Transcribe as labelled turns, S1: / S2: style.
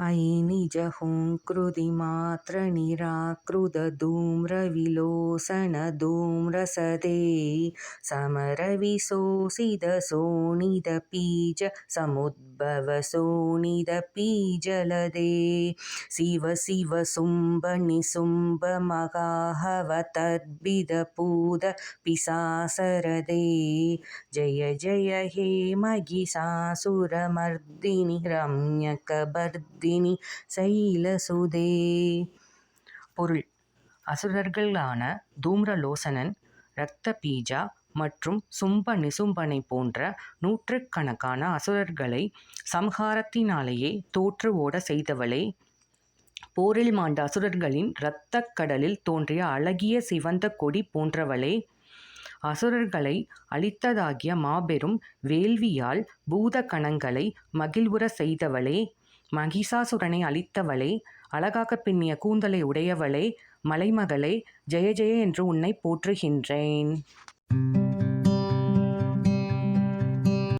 S1: यि निज हुङ्कृतिमात्रनिराकृदुं रविलोसनदुं रसदे च समुद्भव जलदे शिव शिव सुंब निसुम्बमगाहवतद्विदपूद जय जय हे महिषासुरमर्दिनि रम्यकबर्दि தினி சைல சுதே. பொருள். அசுரர்களான தூம்ரலோசனன் இரத்தபீஜா மற்றும் சும்ப நிசும்பனை போன்ற நூற்றுக்கணக்கான அசுரர்களை சம்ஹாரத்தினாலேயே தோற்று ஓட செய்தவளே. போரில் மாண்ட அசுரர்களின் இரத்தக் கடலில் தோன்றிய அழகிய சிவந்த கொடி போன்றவளே. அசுரர்களை அழித்ததாகிய மாபெரும் வேள்வியால் பூதகணங்களை மகிழ்வுற செய்தவளே. மகிஷாசுரனை அழித்தவளே அழகாகப் பின்னிய கூந்தலை உடையவளே மலைமகளே ஜெய ஜெய என்று உன்னை போற்றுகின்றேன்.